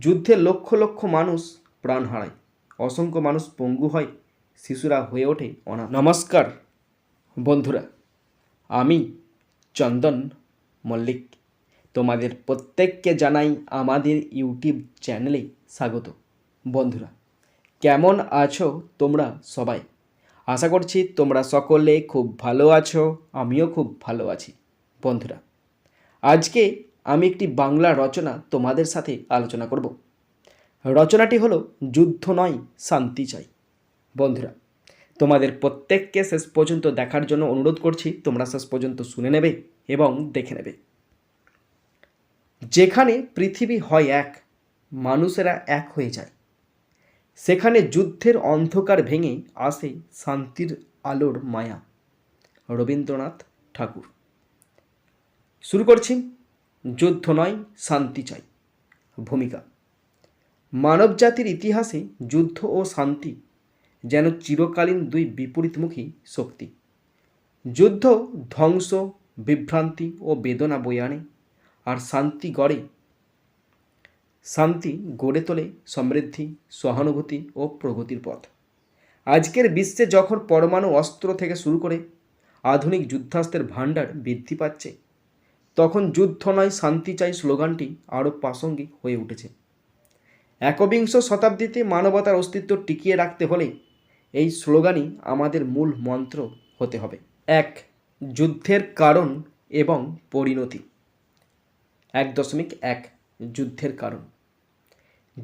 যুদ্ধে লক্ষ লক্ষ মানুষ প্রাণ হারায়। অসংখ্য মানুষ পঙ্গু হয়, শিশুরা হয়ে ওঠে অনাথ। নমস্কার, বন্ধুরা। আমি চন্দন মল্লিক। তোমাদের প্রত্যেককে জানাই আমাদের ইউটিউব চ্যানেলে স্বাগত। বন্ধুরা, কেমন আছো তোমরা সবাই? আশা করছি তোমরা সকলে খুব ভালো আছো, আমিও খুব ভালো আছি। বন্ধুরা, আজকে আমি একটি বাংলা রচনা তোমাদের সাথে আলোচনা করব। রচনাটি হলো যুদ্ধ নয়, শান্তি চাই। বন্ধুরা, তোমাদের প্রত্যেককে শেষ পর্যন্ত দেখার জন্য অনুরোধ করছি, তোমরা শেষ পর্যন্ত শুনে নেবে এবং দেখে নেবে। যেখানে পৃথিবী হয় এক, মানুষেরা এক হয়ে যায়। সেখানে যুদ্ধের অন্ধকার ভেঙে আসে শান্তির আলোর মায়া। রবীন্দ্রনাথ ঠাকুর। শুরু করছি। যুদ্ধ নয়, শান্তি চাই। ভূমিকা। মানব জাতির ইতিহাসে যুদ্ধ ও শান্তি যেন চিরকালীন দুই বিপরীতমুখী শক্তি। যুদ্ধ ধ্বংস, বিভ্রান্তি ও বেদনা বয়ে আনে আর শান্তি গড়ে। শান্তি গড়ে তোলে সমৃদ্ধি, সহানুভূতি ও প্রগতির পথ। আজকের বিশ্বে যখন পরমাণু অস্ত্র থেকে শুরু করে আধুনিক যুদ্ধাস্ত্রের ভাণ্ডার বৃদ্ধি পাচ্ছে তখন যুদ্ধ নয়, শান্তি চাই স্লোগানটি আরও প্রাসঙ্গিক হয়ে উঠেছে। একবিংশ শতাব্দীতে মানবতার অস্তিত্ব টিকিয়ে রাখতে হলে এই স্লোগানই আমাদের মূল মন্ত্র হতে হবে। এক, যুদ্ধের কারণ এবং পরিণতি। এক দশমিক এক, যুদ্ধের কারণ।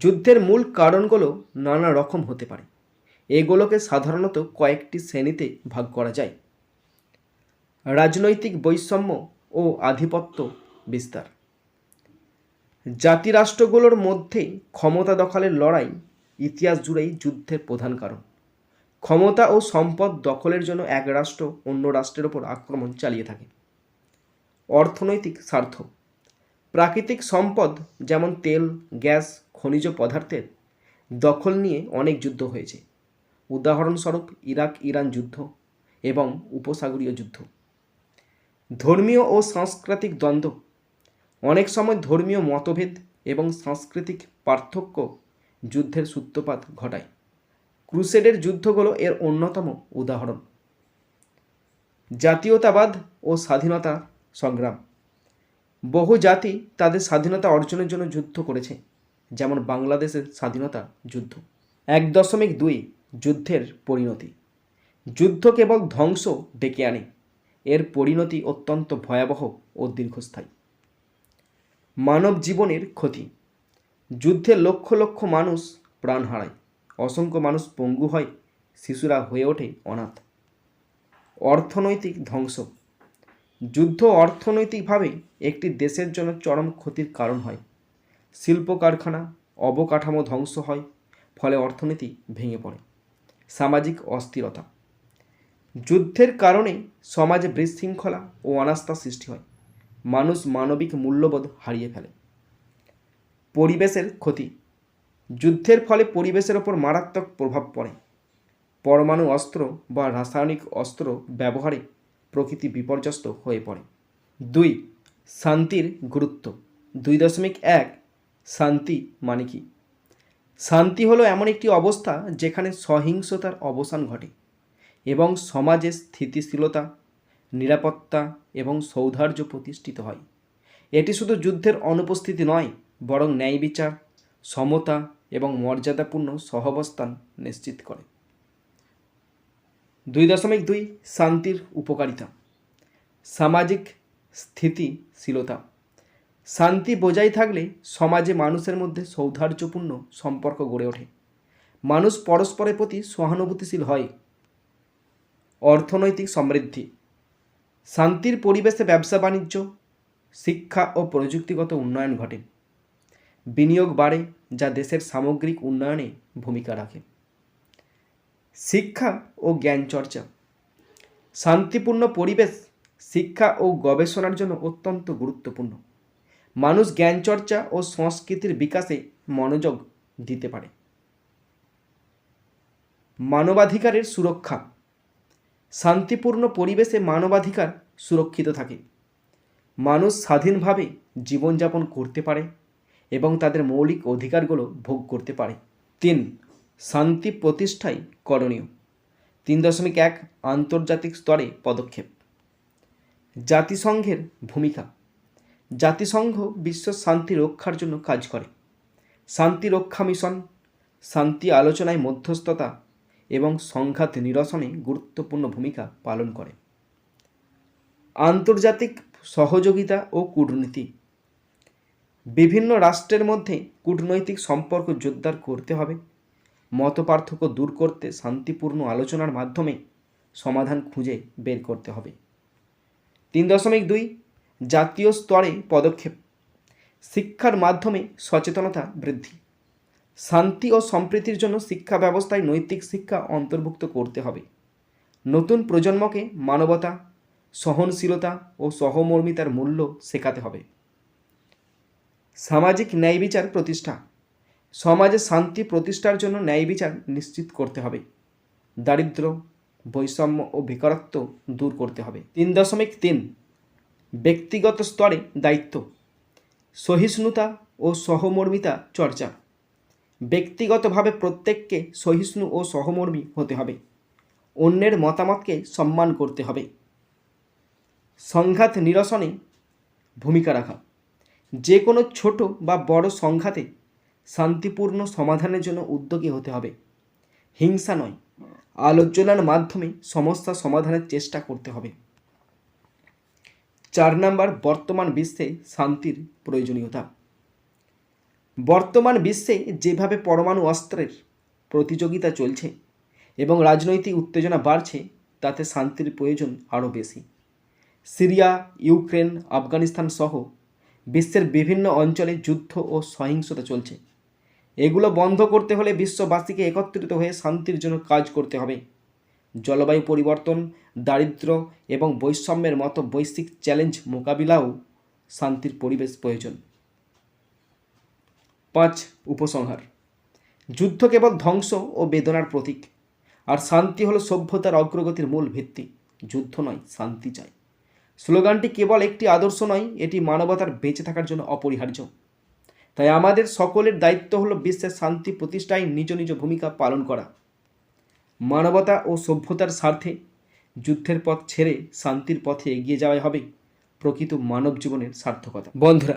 যুদ্ধের মূল কারণগুলো নানা রকম হতে পারে। এগুলোকে সাধারণত কয়েকটি শ্রেণীতে ভাগ করা যায়। রাজনৈতিক বৈষম্য ও আধিপত্য বিস্তার। জাতিরাষ্ট্রগুলোর মধ্যে ক্ষমতা দখলের লড়াই ইতিহাস জুড়েই যুদ্ধের প্রধান কারণ। ক্ষমতা ও সম্পদ দখলের জন্য এক রাষ্ট্র অন্য রাষ্ট্রের ওপর আক্রমণ চালিয়ে থাকে। অর্থনৈতিক স্বার্থ। প্রাকৃতিক সম্পদ যেমন তেল, গ্যাস, খনিজ পদার্থের দখল নিয়ে অনেক যুদ্ধ হয়েছে। উদাহরণস্বরূপ ইরাক ইরান যুদ্ধ এবং উপসাগরীয় যুদ্ধ। ধর্মীয় ও সাংস্কৃতিক দ্বন্দ্ব। অনেক সময় ধর্মীয় মতভেদ এবং সাংস্কৃতিক পার্থক্য যুদ্ধের সূত্রপাত ঘটায়। ক্রুসেডের যুদ্ধগুলো এর অন্যতম উদাহরণ। জাতীয়তাবাদ ও স্বাধীনতা সংগ্রাম। বহু জাতি তাদের স্বাধীনতা অর্জনের জন্য যুদ্ধ করেছে, যেমন বাংলাদেশের স্বাধীনতা যুদ্ধ। এক দশমিক দুই যুদ্ধের পরিণতি। যুদ্ধ কেবল ধ্বংস ডেকে আনে এর পরিণতি অত্যন্ত ভয়াবহ ও দীর্ঘস্থায়ী। মানব জীবনের ক্ষতি। যুদ্ধে লক্ষ লক্ষ মানুষ প্রাণ হারায়। অসংখ্য মানুষ পঙ্গু হয়। শিশুরা হয়ে ওঠে অনাথ। অর্থনৈতিক ধ্বংস। যুদ্ধ অর্থনৈতিকভাবে একটি দেশের জন্য চরম ক্ষতির কারণ হয়। শিল্প কারখানা অবকাঠামো ধ্বংস হয়, ফলে অর্থনীতি ভেঙে পড়ে। সামাজিক অস্থিরতা। যুদ্ধের কারণে সমাজে বিশৃঙ্খলা ও অনাস্থা সৃষ্টি হয়। মানুষ মানবিক মূল্যবোধ হারিয়ে ফেলে। পরিবেশের ক্ষতি। যুদ্ধের ফলে পরিবেশের ওপর মারাত্মক প্রভাব পড়ে। পরমাণু অস্ত্র বা রাসায়নিক অস্ত্র ব্যবহারে প্রকৃতি বিপর্যস্ত হয়ে পড়ে। দুই, শান্তির গুরুত্ব। দুই দশমিক এক, শান্তি মানে কি? শান্তি হলো এমন একটি অবস্থা যেখানে সহিংসতার অবসান ঘটে। এবং সমাজে স্থিতিশীলতা, নিরাপত্তা এবং সৌধার্য প্রতিষ্ঠিত হয়। এটি শুধু যুদ্ধের অনুপস্থিতি নয়, বরং ন্যায় বিচার, সমতা এবং মর্যাদাপূর্ণ সহবস্থান নিশ্চিত করে। দুই দশমিক দুই শান্তির উপকারিতা। সামাজিক স্থিতিশীলতা। শান্তি বজায় থাকলে সমাজে মানুষের মধ্যে সৌহার্দ্যপূর্ণ সম্পর্ক গড়ে ওঠে। মানুষ পরস্পরের প্রতি সহানুভূতিশীল হয়। অর্থনৈতিক সমৃদ্ধি, শান্তির পরিবেশে ব্যবসা বাণিজ্য, শিক্ষা ও প্রযুক্তিগত উন্নয়ন ঘটে। বিনিয়োগ বাড়ে, যা দেশের সামগ্রিক উন্নয়নে ভূমিকা রাখে। শিক্ষা ও জ্ঞান চর্চা, শান্তিপূর্ণ পরিবেশ, শিক্ষা ও গবেষণার জন্য অত্যন্ত গুরুত্বপূর্ণ। মানুষ জ্ঞান চর্চা ও সংস্কৃতির বিকাশে মনোযোগ দিতে পারে। মানবাধিকারের সুরক্ষা শান্তিপূর্ণ পরিবেশে মানবাধিকার সুরক্ষিত থাকে। মানুষ স্বাধীনভাবে জীবনযাপন করতে পারে এবং তাদের মৌলিক অধিকারগুলো ভোগ করতে পারে। তিন, শান্তি প্রতিষ্ঠাই করণীয়। তিন দশমিক এক আন্তর্জাতিক স্তরে পদক্ষেপ। জাতিসংঘের ভূমিকা। জাতিসংঘ বিশ্ব শান্তি রক্ষার জন্য কাজ করে। শান্তি রক্ষা মিশন, শান্তি আলোচনায় মধ্যস্থতা এবং সংঘাত নিরসনে গুরুত্বপূর্ণ ভূমিকা পালন করে। আন্তর্জাতিক সহযোগিতা ও কূটনীতি। বিভিন্ন রাষ্ট্রের মধ্যে কূটনৈতিক সম্পর্ক জোরদার করতে হবে। মতপার্থক্য দূর করতে শান্তিপূর্ণ আলোচনার মাধ্যমে সমাধান খুঁজে বের করতে হবে। তিন দশমিক দুই, জাতীয় স্তরে পদক্ষেপ। শিক্ষার মাধ্যমে সচেতনতা বৃদ্ধি। শান্তি ও সম্প্রীতির জন্য শিক্ষা ব্যবস্থায় নৈতিক শিক্ষা অন্তর্ভুক্ত করতে হবে। নতুন প্রজন্মকে মানবতা, সহনশীলতা ও সহমর্মিতার মূল্য শেখাতে হবে। সামাজিক ন্যায় বিচার প্রতিষ্ঠা। সমাজে শান্তি প্রতিষ্ঠার জন্য ন্যায় বিচার নিশ্চিত করতে হবে। দারিদ্র, বৈষম্য ও বেকারত্ব দূর করতে হবে। তিন দশমিক তিন, ব্যক্তিগত স্তরে দায়িত্ব। সহিষ্ণুতা ও সহমর্মিতা চর্চা। ব্যক্তিগতভাবে প্রত্যেককে সহিষ্ণু ও সহমর্মী হতে হবে। অন্যের মতামতকে সম্মান করতে হবে। সংঘাত নিরসনে ভূমিকা রাখা। যে কোনো ছোট বা বড় সংঘাতে শান্তিপূর্ণ সমাধানের জন্য উদ্যোগী হতে হবে। হিংসা নয়, আলোচনার মাধ্যমে সমস্যা সমাধানের চেষ্টা করতে হবে। চার নাম্বার, বর্তমান বিশ্বে শান্তির প্রয়োজনীয়তা। বর্তমান বিশ্বে যেভাবে পরমাণু অস্ত্রের প্রতিযোগিতা চলছে এবং রাজনৈতিক উত্তেজনা বাড়ছে, তাতে শান্তির প্রয়োজন আরও বেশি। সিরিয়া, ইউক্রেন, আফগানিস্তান সহ বিশ্বের বিভিন্ন অঞ্চলে যুদ্ধ ও সহিংসতা চলছে। এগুলো বন্ধ করতে হলে বিশ্ববাসীকে একত্রিত হয়ে শান্তির জন্য কাজ করতে হবে। জলবায়ু পরিবর্তন দারিদ্র এবং বৈষম্যের মতো বৈশ্বিক চ্যালেঞ্জ মোকাবিলাও শান্তির পরিবেশ প্রয়োজন। পাঁচ উপসংহার। যুদ্ধ কেবল ধ্বংস ও বেদনার প্রতীক, আর শান্তি হলো সভ্যতার অগ্রগতির মূল ভিত্তি। যুদ্ধ নয়, শান্তি চাই। স্লোগানটি কেবল একটি আদর্শ নয়, এটি মানবতার বেঁচে থাকার জন্য অপরিহার্য। তাই আমাদের সকলের দায়িত্ব হলো বিশ্বের শান্তি প্রতিষ্ঠায় নিজ নিজ ভূমিকা পালন করা। মানবতা ও সভ্যতার স্বার্থে যুদ্ধের পথ ছেড়ে শান্তির পথে এগিয়ে যাওয়াই হবে প্রকৃত মানব জীবনের সার্থকতা। বন্ধুরা